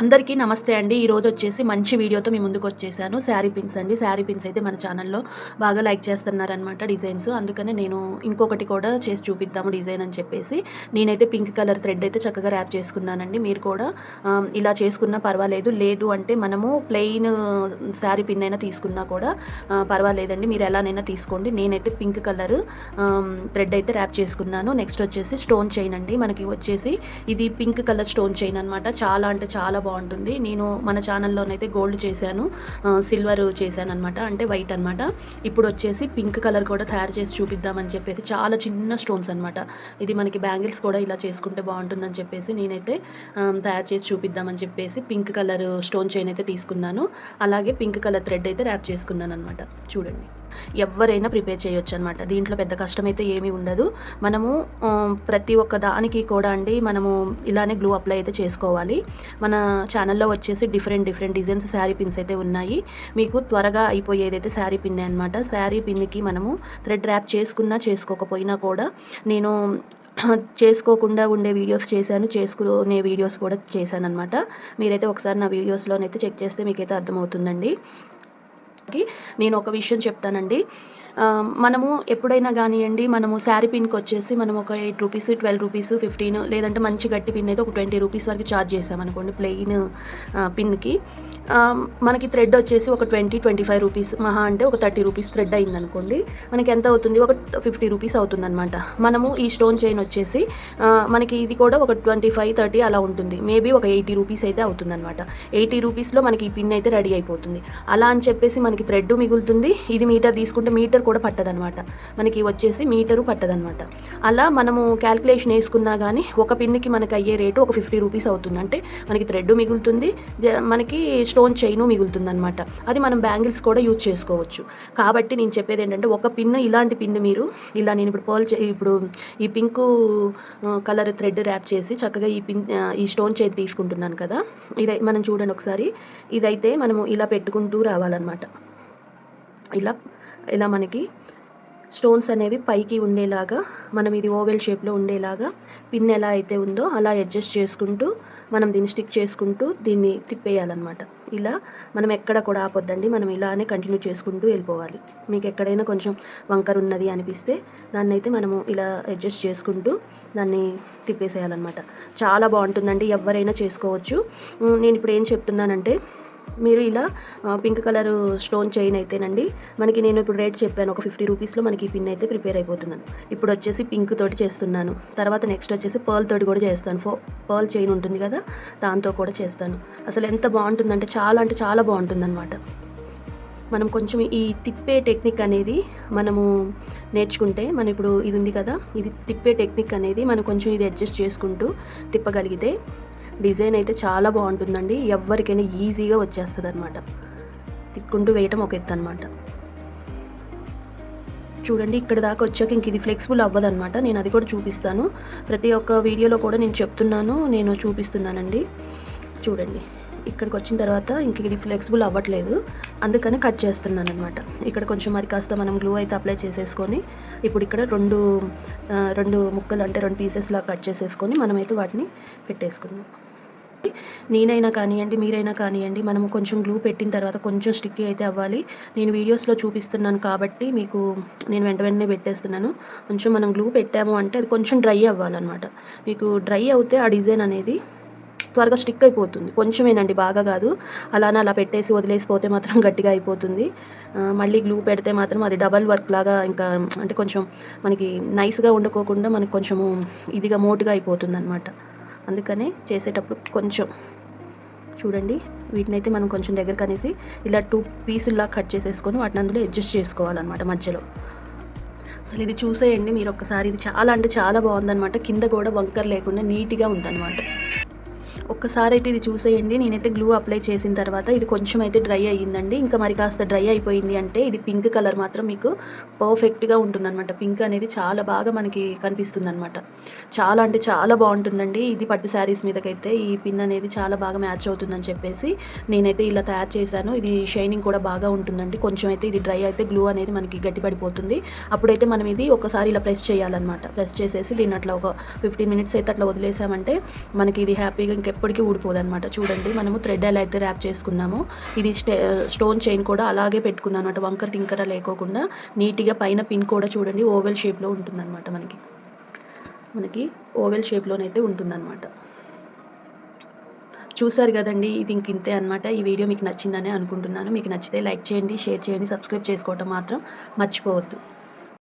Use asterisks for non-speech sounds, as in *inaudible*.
అందరికీ నమస్తే అండి. ఈరోజు వచ్చేసి మంచి వీడియోతో మీ ముందుకు వచ్చేసాను. శారీ పిన్స్ అండి. శారీ పిన్స్ అయితే మన ఛానల్లో బాగా లైక్ చేస్తున్నారనమాట డిజైన్స్. అందుకనే నేను ఇంకొకటి కూడా చేసి చూపిద్దాము డిజైన్ అని చెప్పేసి. నేనైతే పింక్ కలర్ థ్రెడ్ అయితే చక్కగా ర్యాప్ చేసుకున్నానండి. మీరు కూడా ఇలా చేసుకున్నా పర్వాలేదు. లేదు అంటే మనము ప్లెయిన్ శారీ పిన్ అయినా తీసుకున్నా కూడా పర్వాలేదండి. మీరు ఎలానైనా తీసుకోండి. నేనైతే పింక్ కలర్ థ్రెడ్ అయితే ర్యాప్ చేసుకున్నాను. నెక్స్ట్ వచ్చేసి స్టోన్ చైన్ అండి. మనకి వచ్చేసి ఇది పింక్ కలర్ స్టోన్ చైన్ అనమాట చాలా అంటే చాలా బాగుంటుంది. నేను మన ఛానల్లోనైతే గోల్డ్ చేశాను. సిల్వర్ చేశాను అనమాట అంటే వైట్ అనమాట ఇప్పుడు వచ్చేసి పింక్ కలర్ కూడా తయారు చేసి చూపిద్దామని చెప్పేసి చాలా చిన్న స్టోన్స్ అనమాట ఇది మనకి బ్యాంగిల్స్ కూడా ఇలా చేసుకుంటే బాగుంటుందని చెప్పేసి నేనైతే తయారు చేసి చూపిద్దామని చెప్పేసి పింక్ కలర్ స్టోన్ చైన్ అయితే తీసుకున్నాను. అలాగే పింక్ కలర్ థ్రెడ్ అయితే ర్యాప్ చేసుకున్నాను అనమాట చూడండి. ఎవరైనా ప్రిపేర్ చేయొచ్చు అనమాట దీంట్లో పెద్ద కష్టమైతే ఏమీ ఉండదు. మనము ప్రతి ఒక్క దానికి కూడా అండి మనము ఇలానే గ్లూ అప్లై అయితే చేసుకోవాలి. మన ఛానల్లో వచ్చేసి different different designs sari pins అయితే ఉన్నాయి. మీకు త్వరగా అయిపోయేదైతే శారీ పిన్ అనమాట శారీ పిన్కి మనము థ్రెడ్ ర్యాప్ చేసుకున్నా చేసుకోకపోయినా కూడా నేను *clears throat* చేసుకోకుండా ఉండే వీడియోస్ చేశాను. చేసుకునే వీడియోస్ కూడా చేశాను అనమాట మీరైతే ఒకసారి నా వీడియోస్లోనైతే చెక్ చేస్తే మీకైతే అర్థమవుతుందండి. నేను ఒక విషయం చెప్తానండి. మనము ఎప్పుడైనా కానివ్వండి మనము శారీ పిన్కి వచ్చేసి మనం ఒక eight rupees twelve rupees fifteen లేదంటే మంచి గట్టి పిన్ అయితే ఒక ట్వంటీ రూపీస్ వరకు ఛార్జ్ చేసామనుకోండి ప్లెయిన్ పిన్కి మనకి థ్రెడ్ వచ్చేసి ఒక ట్వంటీ ట్వంటీ ఫైవ్ రూపీస్ మహా అంటే ఒక థర్టీ రూపీస్ థ్రెడ్ అయిందనుకోండి మనకి ఎంత అవుతుంది? ఒక ఫిఫ్టీ రూపీస్ అవుతుందన్నమాట. మనము ఈ స్టోన్ చైన్ వచ్చేసి మనకి ఇది కూడా ఒక ట్వంటీ ఫైవ్ థర్టీ అలా ఉంటుంది. మేబీ ఒక ఎయిటీ రూపీస్ అయితే అవుతుందన్నమాట. ఎయిటీ రూపీస్లో మనకి ఈ పిన్ అయితే రెడీ అయిపోతుంది. అలా అని చెప్పేసి మనకి మనకి థ్రెడ్ మిగులుతుంది. ఇది మీటర్ తీసుకుంటే మీటర్ కూడా పట్టదనమాట మనకి వచ్చేసి మీటరు పట్టదనమాట అలా మనము క్యాల్కులేషన్ వేసుకున్నా కానీ ఒక పిన్కి మనకి అయ్యే రేటు ఒక ఫిఫ్టీ రూపీస్ అవుతుంది. అంటే మనకి థ్రెడ్ మిగులుతుంది. జ- మనకి స్టోన్ చైను మిగులుతుంది అనమాట అది మనం బ్యాంగిల్స్ కూడా యూజ్ చేసుకోవచ్చు. కాబట్టి నేను చెప్పేది ఏంటంటే ఒక పిన్ ఇలాంటి పిన్ మీరు ఇలా నేను ఇప్పుడు పోల్ ఇప్పుడు ఈ పింక్ కలర్ థ్రెడ్ ర్యాప్ చేసి చక్కగా ఈ పిన్ ఈ స్టోన్ చైన్ తీసుకుంటున్నాను కదా. ఇదై మనం చూడండి ఒకసారి. ఇదైతే మనము ఇలా పెట్టుకుంటూ రావాలన్నమాట. ఇలా ఇలా మనకి స్టోన్స్ అనేవి పైకి ఉండేలాగా మనం ఇది ఓవెల్ షేప్లో ఉండేలాగా పిన్ ఎలా అయితే ఉందో అలా అడ్జస్ట్ చేసుకుంటూ మనం దీన్ని స్టిక్ చేసుకుంటూ దీన్ని తిప్పేయాలన్నమాట. ఇలా మనం ఎక్కడ కూడా ఆపొద్దండి. మనం ఇలానే కంటిన్యూ చేసుకుంటూ వెళ్ళిపోవాలి. మీకు ఎక్కడైనా కొంచెం వంకర ఉన్నది అనిపిస్తే దాన్ని అయితే మనము ఇలా అడ్జస్ట్ చేసుకుంటూ దాన్ని తిప్పేసేయాలన్నమాట. చాలా బాగుంటుందండి. ఎవరైనా చేసుకోవచ్చు. నేను ఇప్పుడు ఏం చెప్తున్నానంటే మీరు ఇలా పింక్ కలర్ స్టోన్ చైన్ అయితేనండి మనకి నేను ఇప్పుడు రేట్ చెప్పాను ఒక ఫిఫ్టీ రూపీస్లో మనకి ఈ పిన్ అయితే ప్రిపేర్ అయిపోతున్నాను ఇప్పుడు వచ్చేసి పింక్ తోటి చేస్తున్నాను. తర్వాత నెక్స్ట్ వచ్చేసి పర్ల్ తోటి కూడా చేస్తాను. ఫో పర్ల్ చైన్ ఉంటుంది కదా దాంతో కూడా చేస్తాను. అసలు ఎంత బాగుంటుందంటే చాలా అంటే చాలా బాగుంటుందన్నమాట. మనం కొంచెం ఈ తిప్పే టెక్నిక్ అనేది మనము నేర్చుకుంటే మనం ఇప్పుడు ఇది ఉంది కదా ఇది తిప్పే టెక్నిక్ అనేది మనం కొంచెం ఇది అడ్జస్ట్ చేసుకుంటూ తిప్పగలిగితే డిజైన్ అయితే చాలా బాగుంటుందండి. ఎవరికైనా ఈజీగా వచ్చేస్తుంది అనమాట తిక్కుంటూ వేయటం ఒక ఎత్తు అనమాట చూడండి ఇక్కడ దాకా వచ్చాక ఇంక ఇది ఫ్లెక్సిబుల్ అవ్వదన్నమాట. నేను అది కూడా చూపిస్తాను. ప్రతి ఒక్క వీడియోలో కూడా నేను చెప్తున్నాను. నేను చూపిస్తున్నానండి. చూడండి ఇక్కడికి వచ్చిన తర్వాత ఇంక ఇది ఫ్లెక్సిబుల్ అవ్వట్లేదు. అందుకని కట్ చేస్తున్నాను అనమాట ఇక్కడ కొంచెం మరి కాస్త మనం గ్లూ అయితే అప్లై చేసేసుకొని ఇప్పుడు ఇక్కడ రెండు రెండు ముక్కలు అంటే రెండు పీసెస్లా కట్ చేసేసుకొని మనమైతే వాటిని పెట్టేసుకున్నాం నేనైనా కానివ్వండి మీరైనా కానివ్వండి మనము కొంచెం గ్లూ పెట్టిన తర్వాత కొంచెం స్టిక్కీ అయితే అవ్వాలి. నేను వీడియోస్లో చూపిస్తున్నాను కాబట్టి మీకు నేను వెంట వెంటనే పెట్టేస్తున్నాను. కొంచెం మనం గ్లూ పెట్టాము అంటే అది కొంచెం డ్రై అవ్వాలన్నమాట. మీకు డ్రై అవుతే ఆ డిజైన్ అనేది త్వరగా స్టిక్ అయిపోతుంది. కొంచెమేనండి బాగా కాదు. అలానే అలా పెట్టేసి వదిలేసిపోతే మాత్రం గట్టిగా అయిపోతుంది. మళ్ళీ గ్లూ పెడితే మాత్రం అది డబల్ వర్క్ లాగా ఇంకా అంటే కొంచెం మనకి నైస్గా ఉండకోకుండా మనకి కొంచెము ఇదిగా మోటుగా అయిపోతుంది అనమాట అందుకనే చేసేటప్పుడు కొంచెం చూడండి వీటినైతే మనం కొంచెం దగ్గర కనేసి ఇలా టూ పీసుల్లా కట్ చేసేసుకొని వాటిని అందులో అడ్జస్ట్ చేసుకోవాలన్నమాట మధ్యలో. అసలు ఇది చూసేయండి మీరు ఒక్కసారి ఇది చాలా అంటే చాలా బాగుందన్నమాట. కింద కూడా వంకర్ లేకుండా నీట్గా ఉందన్నమాట. ఒక్కసారి అయితే ఇది చూసేయండి. నేనైతే గ్లూ అప్లై చేసిన తర్వాత ఇది కొంచెం అయితే డ్రై అయ్యిందండి. ఇంకా మరి కాస్త డ్రై అయిపోయింది అంటే ఇది పింక్ కలర్ మాత్రం మీకు పర్ఫెక్ట్గా ఉంటుందన్నమాట. పింక్ అనేది చాలా బాగా మనకి కనిపిస్తుంది అనమాట చాలా అంటే చాలా బాగుంటుందండి. ఇది పట్టు శారీస్ మీదకైతే ఈ పిన్ అనేది చాలా బాగా మ్యాచ్ అవుతుందని చెప్పేసి నేనైతే ఇలా తయారు చేశాను. ఇది షైనింగ్ కూడా బాగా ఉంటుందండి. కొంచెం అయితే ఇది డ్రై అయితే గ్లూ అనేది మనకి గట్టిపడిపోతుంది. అప్పుడైతే మనం ఇది ఒకసారి ఇలా ప్రెస్ చేయాలన్నమాట. ప్రెస్ చేసేసి దీన్ని అట్లా ఒక ఫిఫ్టీన్ మినిట్స్ అయితే అట్లా వదిలేసామంటే మనకి ఇది హ్యాపీగా ఇంకా ఎప్పటికీ ఊడిపోదు అనమాట చూడండి మనము థ్రెడ్ ఎలా అయితే ర్యాప్ చేసుకున్నామో ఇది స్టే స్టోన్ చైన్ కూడా అలాగే పెట్టుకున్నాను అనమాట వంకర టింకర లేకోకుండా నీట్గా పైన పిన్ కూడా చూడండి ఓవెల్ షేప్లో ఉంటుందన్నమాట మనకి. మనకి ఓవెల్ షేప్లోనైతే ఉంటుందన్నమాట. చూసారు కదండి ఇది ఇంక ఇంతే అనమాట ఈ వీడియో మీకు నచ్చిందనే అనుకుంటున్నాను. మీకు నచ్చితే లైక్ చేయండి షేర్ చేయండి సబ్స్క్రైబ్ చేసుకోవటం మాత్రం మర్చిపోవద్దు.